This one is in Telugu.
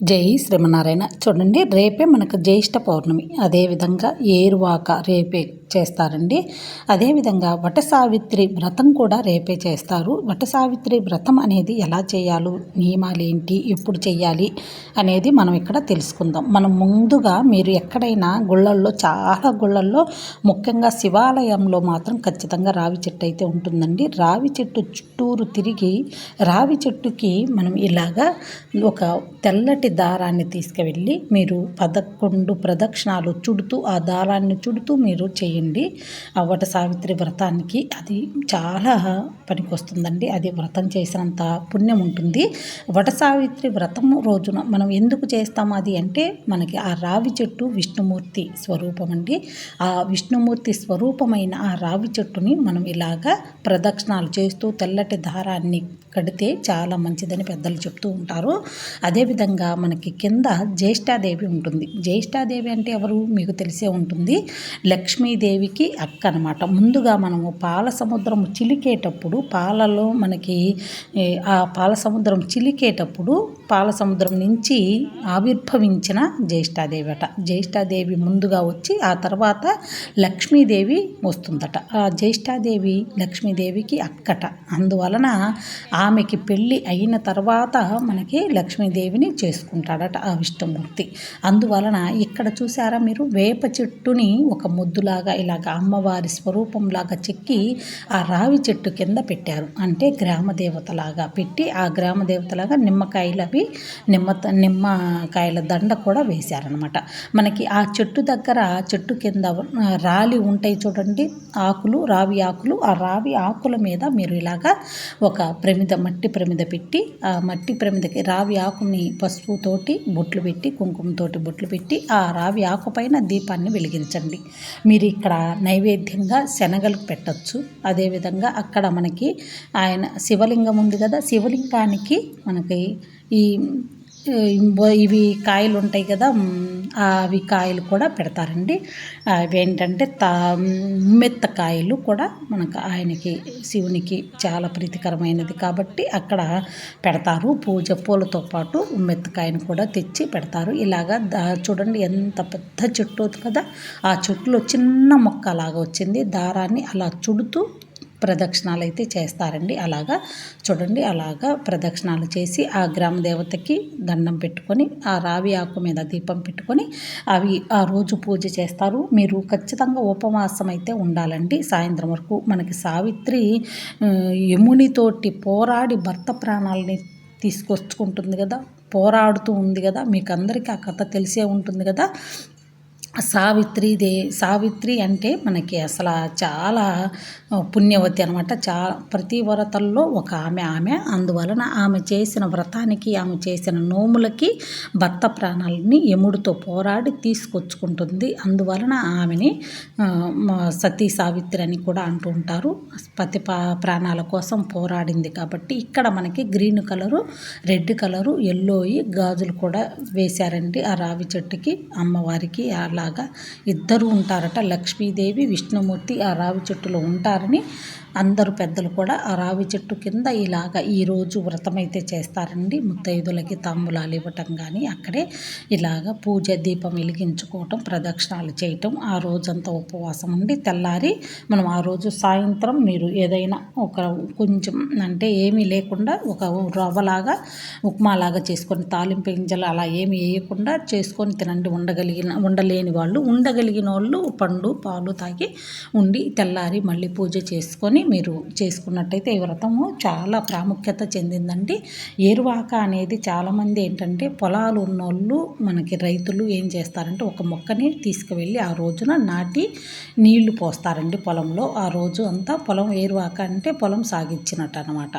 జై శ్రీమనారాయణ చూడండి రేపే మనకు జ్యేష్ఠ పౌర్ణమి. అదేవిధంగా ఏరువాక రేపే చేస్తారండి. అదేవిధంగా వట సావిత్రి వ్రతం కూడా రేపే చేస్తారు. వట సావిత్రి వ్రతం అనేది ఎలా చేయాలో? నియమాలు ఏంటి? ఎప్పుడు చేయాలి? అనేది మనం ఇక్కడ తెలుసుకుందాం. మనం ముందుగా మీరు ఎక్కడైనా గుళ్ళల్లో చాలా గుళ్ళల్లో ముఖ్యంగా శివాలయంలో మాత్రం ఖచ్చితంగా రావి చెట్టు అయితే ఉంటుందండి. రావి చెట్టు చుట్టూరు తిరిగి రావి చెట్టుకి మనం ఇలాగా ఒక తెల్లటి దారాన్ని తీసుకువెళ్ళి మీరు పదకొండు ప్రదక్షిణాలు చుడుతూ ఆ దారాన్ని చుడుతూ మీరు చేయండి. వట సావిత్రి వ్రతానికి అది చాలా పనికొస్తుందండి. అది వ్రతం చేసినంత పుణ్యం ఉంటుంది. వట సావిత్రి వ్రతం రోజున మనం ఎందుకు చేస్తాం అది అంటే మనకి ఆ రావి చెట్టు విష్ణుమూర్తి స్వరూపం అండి ఆ విష్ణుమూర్తి స్వరూపమైన ఆ రావి చెట్టుని మనం ఇలాగా ప్రదక్షిణాలు చేస్తూ తెల్లటి దారాన్ని కడితే చాలా మంచిదని పెద్దలు చెప్తూ ఉంటారు. అదేవిధంగా మనకి కింద జ్యేష్ఠాదేవి ఉంటుంది. జ్యేష్ఠాదేవి అంటే ఎవరు? మీకు తెలిసే ఉంటుంది. లక్ష్మీదేవికి అక్క అనమాట ముందుగా మనము పాల సముద్రం చిలికేటప్పుడు పాలలో మనకి ఆ పాల సముద్రం చిలికేటప్పుడు పాల సముద్రం నుంచి ఆవిర్భవించిన జ్యేష్ఠాదేవి అట జ్యేష్ఠాదేవి ముందుగా వచ్చి ఆ తర్వాత లక్ష్మీదేవి వస్తుందట. ఆ జ్యేష్ఠాదేవి లక్ష్మీదేవికి అక్కట. అందువలన ఆమెకి పెళ్ళి అయిన తర్వాత మనకి లక్ష్మీదేవిని చేసుకుంటాడట ఆ విష్ణుమూర్తి. అందువలన ఇక్కడ చూసారా మీరు? వేప చెట్టుని ఒక ముద్దులాగా ఇలాగ అమ్మవారి స్వరూపంలాగా చెక్కి ఆ రావి చెట్టు కింద పెట్టారు. అంటే గ్రామ దేవతలాగా పెట్టి ఆ గ్రామ దేవతలాగా నిమ్మకాయలు అవి నిమ్మ నిమ్మకాయల దండ కూడా వేశారనమాట మనకి ఆ చెట్టు దగ్గర చెట్టు కింద రాలి ఉంటాయి చూడండి ఆకులు రావి ఆకులు. ఆ రావి ఆకుల మీద మీరు ఇలాగా ఒక ప్రమిద మట్టి ప్రమిద పెట్టి ఆ మట్టి ప్రమిదకి రావి ఆకుని పసుపు పసుపుతోటి బొట్లు పెట్టి కుంకుమతోటి బొట్లు పెట్టి ఆ రావి ఆకుపైన దీపాన్ని వెలిగించండి. మీరు ఇక్కడ నైవేద్యంగా శనగలు పెట్టచ్చు. అదేవిధంగా అక్కడ మనకి ఆయన శివలింగం ఉంది కదా శివలింగానికి మనకి ఈ ఇవి కాయలు ఉంటాయి కదా అవి కాయలు కూడా పెడతారండి. అవి ఏంటంటే తా మెత్తకాయలు కూడా మనకు ఆయనకి శివునికి చాలా ప్రీతికరమైనది కాబట్టి అక్కడ పెడతారు. పూజ పూలతో పాటు మెత్తకాయను కూడా తెచ్చి పెడతారు. ఇలాగా చూడండి ఎంత పెద్ద చెట్టు కదా ఆ చెట్టులో చిన్న మొక్క అలాగా వచ్చింది. దారాన్ని అలా చుడుతూ ప్రదక్షిణాలు అయితే చేస్తారండి. అలాగా చూడండి అలాగా ప్రదక్షిణాలు చేసి ఆ గ్రామ దేవతకి దండం పెట్టుకొని ఆ రావి ఆకు మీద దీపం పెట్టుకొని అవి ఆ రోజు పూజ చేస్తారు. మీరు ఖచ్చితంగా ఉపవాసం అయితే ఉండాలండి. సాయంత్రం వరకు మనకి సావిత్రి యమునితోటి పోరాడి భర్త ప్రాణాలని తీసుకొచ్చుకుంటుంది కదా పోరాడుతూ ఉంది కదా మీకు అందరికీ ఆ కథ తెలిసే ఉంటుంది కదా. సావిత్రి దే సావిత్రి అంటే మనకి అసలు చాలా పుణ్యవతి అనమాట చా ప్రతి వ్రతల్లో ఒక ఆమె ఆమె. అందువలన ఆమె చేసిన వ్రతానికి ఆమె చేసిన నోములకి భర్త ప్రాణాలని యముడితో పోరాడి తీసుకొచ్చుకుంటుంది. అందువలన ఆమెని సతీ సావిత్రి అని కూడా అంటూ ఉంటారు. పతి ప్రాణాల కోసం పోరాడింది కాబట్టి ఇక్కడ మనకి green colour red colour yellow గాజులు కూడా వేశారండి. ఆ రావి చెట్టుకి అమ్మవారికి అలా లాగా ఇద్దరు ఉంటారట. లక్ష్మీదేవి విష్ణుమూర్తి ఆ రావి చెట్టులో ఉంటారని అందరు పెద్దలు కూడా ఆ రావి చెట్టు కింద ఇలాగ ఈరోజు వ్రతం అయితే చేస్తారండి. ముత్తైదులకి తాంబూలాలు ఇవ్వటం కానీ అక్కడే ఇలాగ పూజ దీపం వెలిగించుకోవటం ప్రదక్షిణాలు చేయటం ఆ రోజంతా ఉపవాసం ఉండి తెల్లారి మనం ఆ రోజు సాయంత్రం మీరు ఏదైనా ఒక కొంచెం అంటే ఏమీ లేకుండా ఒక రవ్వలాగా ఉప్మాలాగా చేసుకొని తాలింపు గింజలు అలా ఏమి వేయకుండా చేసుకొని తినండి. ఉండగలిగిన ఉండలేని వాళ్ళు ఉండగలిగిన వాళ్ళు పండు పాలు తాగి ఉండి తెల్లారి మళ్ళీ పూజ చేసుకొని చేసుకొని మీరు చేసుకున్నట్టయితే ఈ వ్రతము చాలా ప్రాముఖ్యత చెందిందండి. ఏరువాక అనేది చాలామంది ఏంటంటే పొలాలు ఉన్నోళ్ళు మనకి రైతులు ఏం చేస్తారంటే ఒక మొక్కని తీసుకువెళ్ళి ఆ రోజున నాటి నీళ్ళు పోస్తారండి పొలంలో. ఆ రోజు అంతా పొలం ఏరువాక అంటే పొలం సాగించినట్టు అనమాట